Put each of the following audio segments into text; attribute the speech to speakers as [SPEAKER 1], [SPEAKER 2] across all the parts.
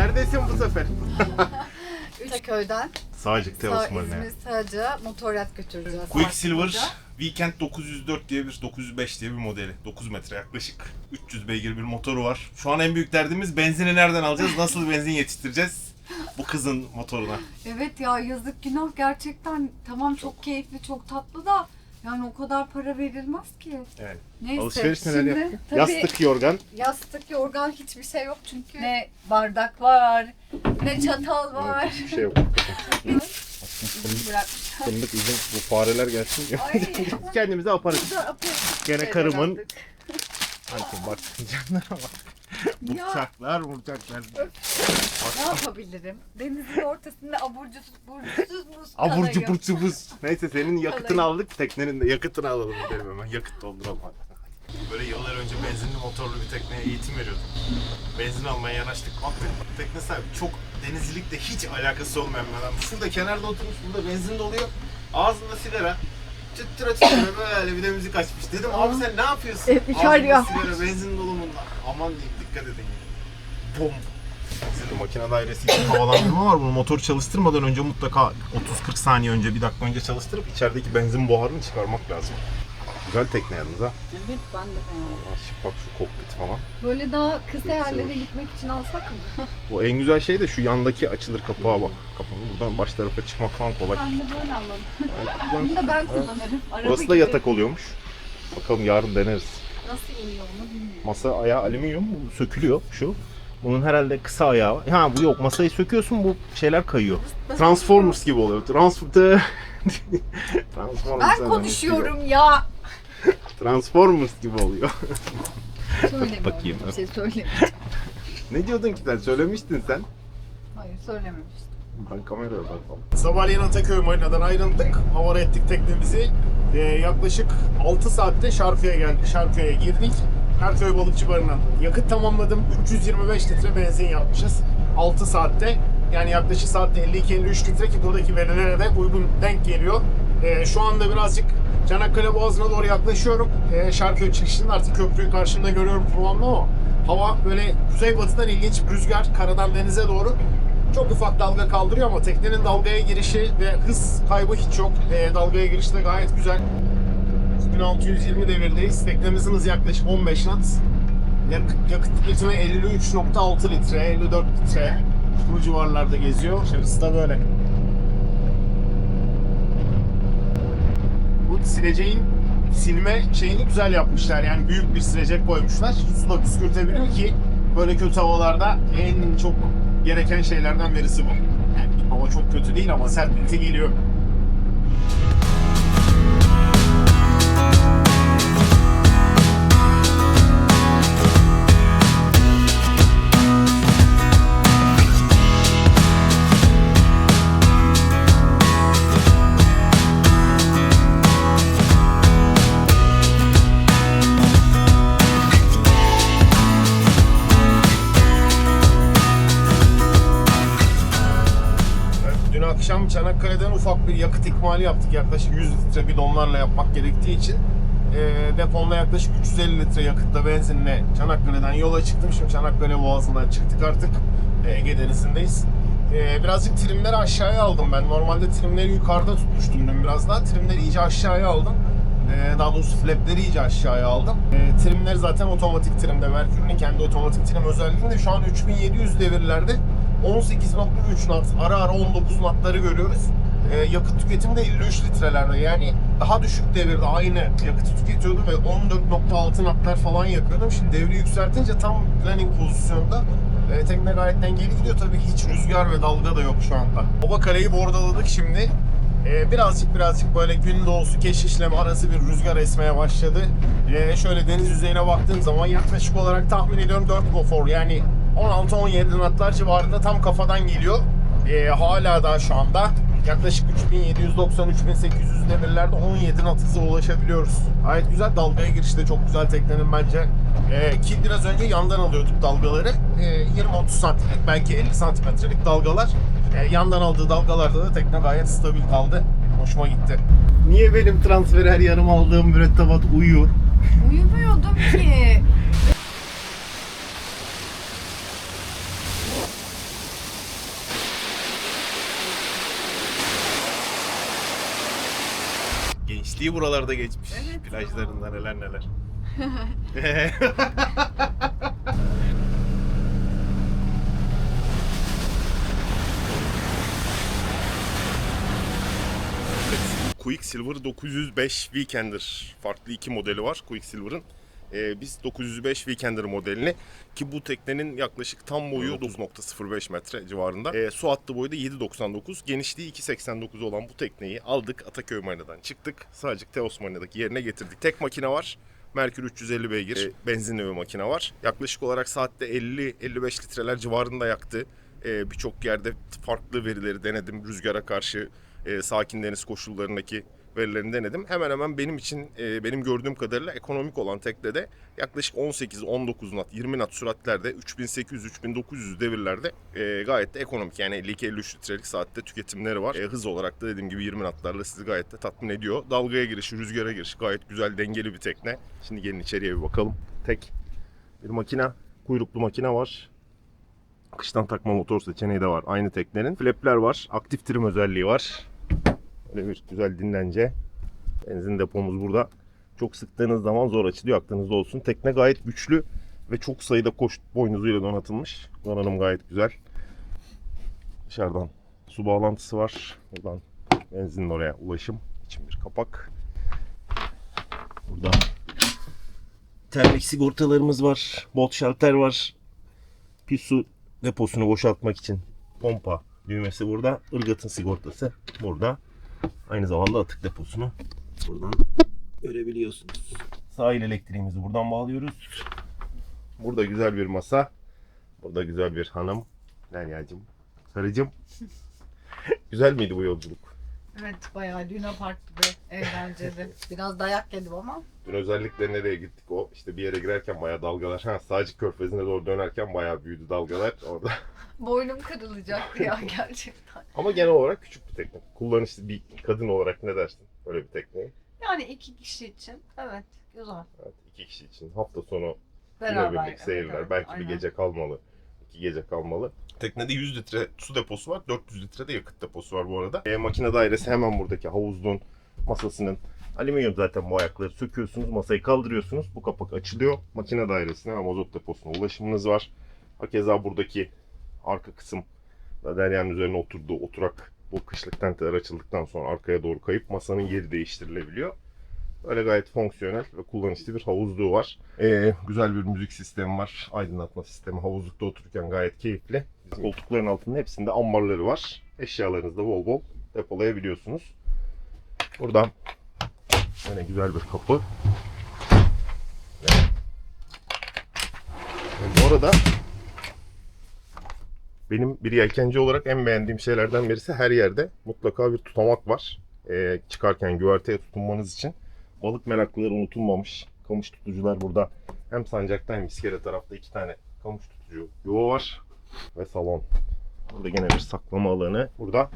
[SPEAKER 1] Neredesin bu sefer?
[SPEAKER 2] Üçköy'den
[SPEAKER 1] Sağcık
[SPEAKER 2] Sağ
[SPEAKER 1] Teos Marine.
[SPEAKER 2] İzmir Sağcı'ya motoryat götüreceğiz.
[SPEAKER 1] Quicksilver. Weekend 904 diye bir 905 diye bir modeli. 9 metre yaklaşık 300 beygir bir motoru var. Şu an en büyük derdimiz benzini nereden alacağız? Nasıl benzin yetiştireceğiz? Bu kızın motoruna.
[SPEAKER 2] Evet ya yazık günah gerçekten tamam çok keyifli çok tatlı da yani o kadar para verilmez ki.
[SPEAKER 1] Evet.
[SPEAKER 2] Neyse
[SPEAKER 1] Alışveriş neler
[SPEAKER 2] şimdi
[SPEAKER 1] yaptın?
[SPEAKER 2] tabii
[SPEAKER 1] Yastık, yorgan.
[SPEAKER 2] yastık yorgan hiçbir şey yok çünkü ne bardak var ne çatal var.
[SPEAKER 1] Hiçbir şey yok.
[SPEAKER 2] Bırakmış.
[SPEAKER 1] Fındık üzüm bu fareler gelsin.
[SPEAKER 2] Ay.
[SPEAKER 1] Kendimize
[SPEAKER 2] aperatif
[SPEAKER 1] Gene
[SPEAKER 2] şeyler
[SPEAKER 1] karımın Hadi bak canlara bak.
[SPEAKER 2] Ya.
[SPEAKER 1] Mutçaklar.
[SPEAKER 2] Ne yapabilirim? Denizin ortasında aburcusuz burcusuz muz
[SPEAKER 1] Abur
[SPEAKER 2] kalayım.
[SPEAKER 1] cubur cubuz. Neyse senin yakıtını
[SPEAKER 2] Kalayım.
[SPEAKER 1] aldık. Teknenin de yakıtını alalım dedim hemen. Yakıt dolduralım hadi. Böyle yıllar önce benzinli motorlu bir tekneye eğitim veriyordum. Benzin almaya yanaştık. Baktık tekne sahibi çok denizcilikle hiç alakası olmayan bir adam. Şurada kenarda oturmuş, burada benzin doluyor. Ağzında sigara. Tüttüre tüttüre böyle bir de müzik açmış. Dedim abi sen ne yapıyorsun? Ağzında
[SPEAKER 2] şarkı yapmış.
[SPEAKER 1] sigara, benzin dolumunda. Aman diyeyim dikkat edin. Bom. Sizin makine dairesi için havalandırma var. Bunu motor çalıştırmadan önce mutlaka 30-40 saniye önce, bir dakika önce çalıştırıp içerideki benzin buharını çıkarmak lazım. Güzel tekne yalnız ha.
[SPEAKER 2] Evet ben de beğendim.
[SPEAKER 1] Ah, Bak şu kokpit falan.
[SPEAKER 2] Böyle daha kısa yerlere gitmek için alsak mı?
[SPEAKER 1] Bu en güzel şey de şu yandaki açılır kapağa bak. Kapağı buradan baş tarafa çıkmak falan kolay.
[SPEAKER 2] Ben de böyle alalım.
[SPEAKER 1] Buradan-
[SPEAKER 2] Bunu da ben kullanırım. Araba
[SPEAKER 1] Burası da
[SPEAKER 2] gibi.
[SPEAKER 1] yatak oluyormuş. Bakalım yarın deneriz.
[SPEAKER 2] Nasıl iniyor onu bilmiyorum.
[SPEAKER 1] Masa ayağı alüminyum. Bu sökülüyor şu. Bunun herhalde kısa ayağı var. Ha bu yok. Masayı söküyorsun bu şeyler kayıyor. Transformers gibi oluyor. Transformers. Transformers
[SPEAKER 2] Ben konuşuyorum ya.
[SPEAKER 1] Transformers gibi oluyor.
[SPEAKER 2] Söyleme
[SPEAKER 1] Bakayım.
[SPEAKER 2] Bir şey söyleme.
[SPEAKER 1] ne diyordun ki sen? Söylemiştin sen.
[SPEAKER 2] Hayır söylememiştim.
[SPEAKER 1] Ben kameraya bakalım. Sabahleyin Ataköy Marina'dan ayrıldık. Havara ettik teknemizi. Ee, yaklaşık 6 saatte Şarköy'e geldik. Şarköy'e girdik. Şarköy Balıkçı Barı'na yakıt tamamladım. 325 litre benzin yapmışız. 6 saatte. Yani yaklaşık saatte 52-53 litre ki buradaki verilere de uygun denk geliyor. Ee, şu anda birazcık Çanakkale Boğazı'na doğru yaklaşıyorum. Ee, Şarköy çıkışında artık köprüyü karşımda görüyorum kullanma ama hava böyle kuzeybatıdan ilginç rüzgar karadan denize doğru çok ufak dalga kaldırıyor ama teknenin dalgaya girişi ve hız kaybı hiç yok. Ee, dalgaya girişi de gayet güzel. 1620 devirdeyiz. Teknemizin hızı yaklaşık 15 knot. Yak- yakıt tüketimi 53.6 litre, 54 litre. Bu civarlarda geziyor. Şurası da böyle. Sileceğin silme şeyini güzel yapmışlar. Yani büyük bir silecek koymuşlar. Su da püskürtebiliyor ki böyle kötü havalarda en çok gereken şeylerden birisi bu. Yani hava çok kötü değil ama sertlikte geliyor. Akşam Çanakkale'den ufak bir yakıt ikmali yaptık. Yaklaşık 100 litre bidonlarla yapmak gerektiği için. E, deponla yaklaşık 350 litre yakıtla benzinle Çanakkale'den yola çıktım. Şimdi Çanakkale Boğazı'ndan çıktık artık. Ege Denizi'ndeyiz. E, birazcık trimleri aşağıya aldım ben. Normalde trimleri yukarıda tutmuştum dün biraz daha. Trimleri iyice aşağıya aldım. E, daha doğrusu flapleri iyice aşağıya aldım. E, trimleri zaten otomatik trimde. Merkür'ün kendi otomatik trim özelliğinde şu an 3700 devirlerde 18.3 knot, ara ara 19 knotları görüyoruz. Ee, yakıt tüketimi de 53 litrelerde. Yani daha düşük devirde aynı yakıtı tüketiyordum ve 14.6 knotlar falan yakıyordum. Şimdi devri yükseltince tam planning pozisyonda e, tekne gayet dengeli gidiyor. Tabii hiç rüzgar ve dalga da yok şu anda. Baba kaleyi bordaladık şimdi. Ee, birazcık birazcık böyle gün doğusu keşişleme arası bir rüzgar esmeye başladı. Ee, şöyle deniz yüzeyine baktığım zaman yaklaşık olarak tahmin ediyorum 4 gofor yani 16-17 knotlar civarında tam kafadan geliyor. Ee, hala daha şu anda yaklaşık 3790-3800 devirlerde 17 knot hıza ulaşabiliyoruz. Gayet güzel dalgaya girişte çok güzel teknenin bence. Ee, ki biraz önce yandan alıyorduk dalgaları. Ee, 20-30 santimlik belki 50 santimetrelik dalgalar. Ee, yandan aldığı dalgalarda da tekne gayet stabil kaldı. Hoşuma gitti. Niye benim transfer her yarım aldığım mürettebat uyuyor?
[SPEAKER 2] Uyumuyordum ki.
[SPEAKER 3] Gençliği buralarda geçmiş.
[SPEAKER 2] Evet.
[SPEAKER 3] Plajlarında neler neler. Quicksilver 905 Weekender. Farklı iki modeli var Quicksilver'ın. Ee, biz 905 Weekender modelini ki bu teknenin yaklaşık tam boyu 9.05 metre civarında. Ee, su hattı boyu da 7.99. Genişliği 2.89 olan bu tekneyi aldık. Ataköy Marina'dan çıktık. Sadece Teos Marina'daki yerine getirdik. Tek makine var. Merkür 350 beygir e, benzinli bir makine var. Yaklaşık olarak saatte 50-55 litreler civarında yaktı. E, Birçok yerde farklı verileri denedim. Rüzgara karşı e, sakin deniz koşullarındaki verilerini denedim. Hemen hemen benim için e, benim gördüğüm kadarıyla ekonomik olan teknede yaklaşık 18-19 knot, 20 knot süratlerde 3800-3900 devirlerde e, gayet de ekonomik. Yani 52-53 litrelik saatte tüketimleri var. E, hız olarak da dediğim gibi 20 knotlarla sizi gayet de tatmin ediyor. Dalgaya girişi, rüzgara girişi gayet güzel, dengeli bir tekne. Şimdi gelin içeriye bir bakalım. Tek bir makina, kuyruklu makine var. Kıştan takma motor seçeneği de var aynı teknenin. Flapler var, aktif trim özelliği var. Böyle bir güzel dinlence. Benzin depomuz burada. Çok sıktığınız zaman zor açılıyor aklınızda olsun. Tekne gayet güçlü ve çok sayıda koş boynuzuyla donatılmış. Donanım gayet güzel. Dışarıdan su bağlantısı var. Buradan benzinin oraya ulaşım için bir kapak. Burada termik sigortalarımız var. Bolt shelter var. Pis su deposunu boşaltmak için pompa düğmesi burada. Irgatın sigortası burada. Aynı zamanda atık deposunu buradan görebiliyorsunuz. Sahil elektriğimizi buradan bağlıyoruz. Burada güzel bir masa. Burada güzel bir hanım. Derya'cığım. Sarıcığım. güzel miydi bu yolculuk?
[SPEAKER 2] Evet bayağı Luna Park gibi eğlenceli. Biraz dayak yedim ama.
[SPEAKER 3] Dün özellikle nereye gittik o işte bir yere girerken bayağı dalgalar. Ha sadece körfezine doğru dönerken bayağı büyüdü dalgalar orada.
[SPEAKER 2] Boynum kırılacaktı ya gerçekten.
[SPEAKER 3] Ama genel olarak küçük bir tekne. Kullanışlı bir kadın olarak ne dersin böyle bir tekneyi?
[SPEAKER 2] Yani iki kişi için evet güzel.
[SPEAKER 3] Evet, iki kişi için hafta sonu
[SPEAKER 2] Beraber.
[SPEAKER 3] Günebirlik seyirler.
[SPEAKER 2] evet,
[SPEAKER 3] Belki
[SPEAKER 2] aynen.
[SPEAKER 3] bir gece kalmalı. İki gece kalmalı. Teknede 100 litre su deposu var. 400 litre de yakıt deposu var bu arada. E, makine dairesi hemen buradaki havuzluğun masasının alüminyum zaten bu ayakları söküyorsunuz. Masayı kaldırıyorsunuz. Bu kapak açılıyor. Makine dairesine ve mazot deposuna ulaşımınız var. Hakeza buradaki arka kısım Derya'nın üzerine oturduğu oturak bu kışlık tenteler açıldıktan sonra arkaya doğru kayıp masanın yeri değiştirilebiliyor. Böyle gayet fonksiyonel ve kullanışlı bir havuzluğu var. Ee, güzel bir müzik sistemi var. Aydınlatma sistemi. Havuzlukta otururken gayet keyifli. Koltukların altında hepsinde ambarları var. Eşyalarınızı da bol bol depolayabiliyorsunuz. Buradan yine güzel bir kapı. Bu arada benim bir yelkenci olarak en beğendiğim şeylerden birisi her yerde mutlaka bir tutamak var. Ee, çıkarken güverteye tutunmanız için. Balık meraklıları unutulmamış. Kamış tutucular burada. Hem sancakta hem iskele tarafta iki tane kamış tutucu yuva var. Ve salon. Burada gene bir saklama alanı. Burada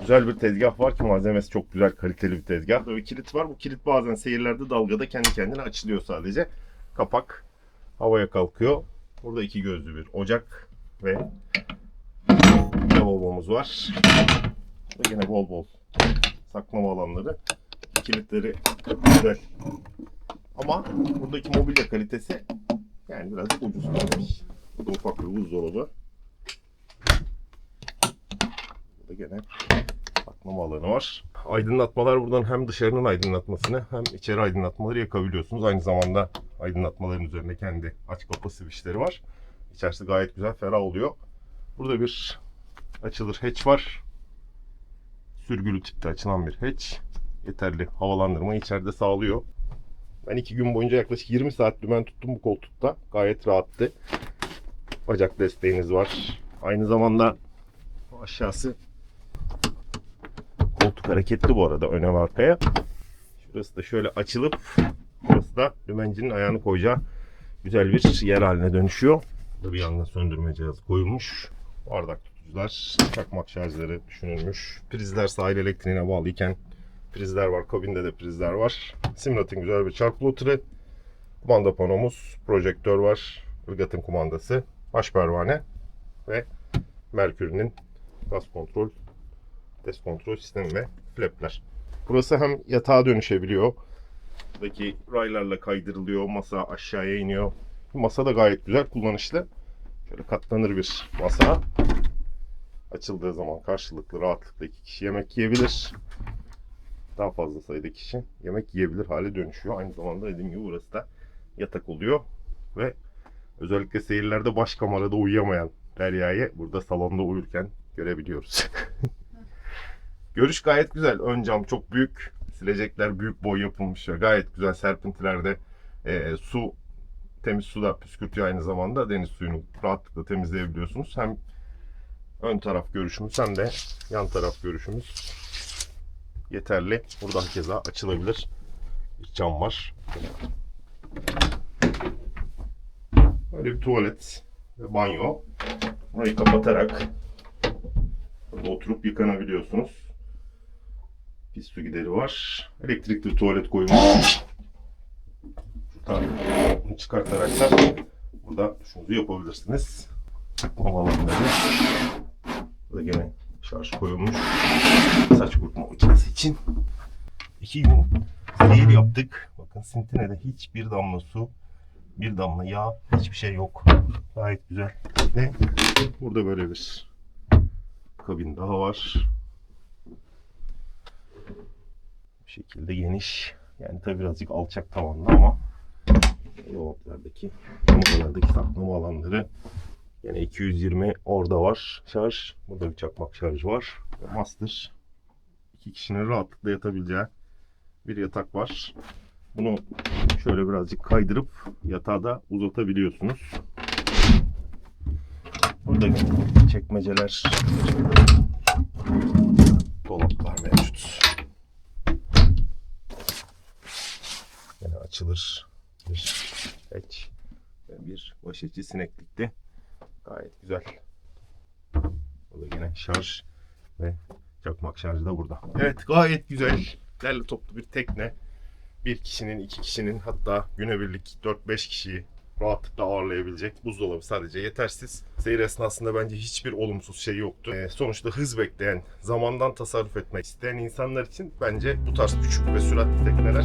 [SPEAKER 3] güzel bir tezgah var ki malzemesi çok güzel, kaliteli bir tezgah. Böyle kilit var. Bu kilit bazen seyirlerde dalgada kendi kendine açılıyor sadece. Kapak havaya kalkıyor. Burada iki gözlü bir ocak ve lavabomuz var. Ve yine bol bol saklama alanları. Kilitleri güzel. Ama buradaki mobilya kalitesi yani biraz ucuz kalmış. Burada ufak bir buzdolabı. Burada gene saklama alanı var. Aydınlatmalar buradan hem dışarının aydınlatmasını hem içeri aydınlatmaları yakabiliyorsunuz. Aynı zamanda aydınlatmaların üzerinde kendi aç kapa switchleri var. İçerisi gayet güzel, ferah oluyor. Burada bir açılır hatch var. Sürgülü tipte açılan bir hatch. Yeterli havalandırmayı içeride sağlıyor. Ben iki gün boyunca yaklaşık 20 saat dümen tuttum bu koltukta. Gayet rahattı. Bacak desteğiniz var. Aynı zamanda aşağısı koltuk hareketli bu arada öne ve arkaya. Şurası da şöyle açılıp burası da dümencinin ayağını koyacağı güzel bir yer haline dönüşüyor. Burada bir yangın söndürme cihazı koyulmuş. Bardak tutucular, çakmak şarjları düşünülmüş. Prizler sahil elektriğine bağlı iken prizler var. Kabinde de prizler var. Simrat'ın güzel bir çark ploter'ı. Kumanda panomuz, projektör var. Irgat'ın kumandası, baş pervane ve Merkür'ün gaz kontrol, test kontrol sistemi ve flapler. Burası hem yatağa dönüşebiliyor. Buradaki raylarla kaydırılıyor. Masa aşağıya iniyor. Masa da gayet güzel kullanışlı. Şöyle katlanır bir masa. Açıldığı zaman karşılıklı rahatlıkla iki kişi yemek yiyebilir. Daha fazla sayıda kişi yemek yiyebilir hale dönüşüyor. Aynı zamanda dediğim gibi burası da yatak oluyor. Ve özellikle seyirlerde baş kamerada uyuyamayan Derya'yı burada salonda uyurken görebiliyoruz. Görüş gayet güzel. Ön cam çok büyük. Silecekler büyük boy yapılmış. Gayet güzel serpintilerde e, su temiz su da püskürtüyor aynı zamanda. Deniz suyunu rahatlıkla temizleyebiliyorsunuz. Hem ön taraf görüşümüz hem de yan taraf görüşümüz yeterli. Buradan keza açılabilir bir cam var. Böyle bir tuvalet ve banyo. Burayı kapatarak burada oturup yıkanabiliyorsunuz. Pis su gideri var. Elektrikli tuvalet koymuş. Bunu çıkartarak da burada şunu yapabilirsiniz. Havalanları. Burada gene şarj koyulmuş. Saç kurutma makinesi için. İki gün seyir yaptık. Bakın Sintine'de hiçbir damla su, bir damla yağ, hiçbir şey yok. Gayet güzel. Ve burada böyle bir kabin daha var. Bu şekilde geniş. Yani tabi birazcık alçak tavanlı ama dolaplardaki, numaralardaki saklama alanları Yine 220 orada var şarj. Burada bir çakmak şarjı var. Master. İki kişinin rahatlıkla yatabileceği bir yatak var. Bunu şöyle birazcık kaydırıp yatağı da uzatabiliyorsunuz. Burada çekmeceler, dolaplar mevcut. Yine açılır bir hatch ve bir başıcı sineklikti. Gayet güzel. Burada yine şarj ve çakmak şarjı da burada. Evet gayet güzel. Derli toplu bir tekne. Bir kişinin, iki kişinin hatta günebirlik 4-5 kişiyi rahatlıkla ağırlayabilecek buzdolabı sadece yetersiz. Seyir esnasında bence hiçbir olumsuz şey yoktu. Ee, sonuçta hız bekleyen, zamandan tasarruf etmek isteyen insanlar için bence bu tarz küçük ve süratli tekneler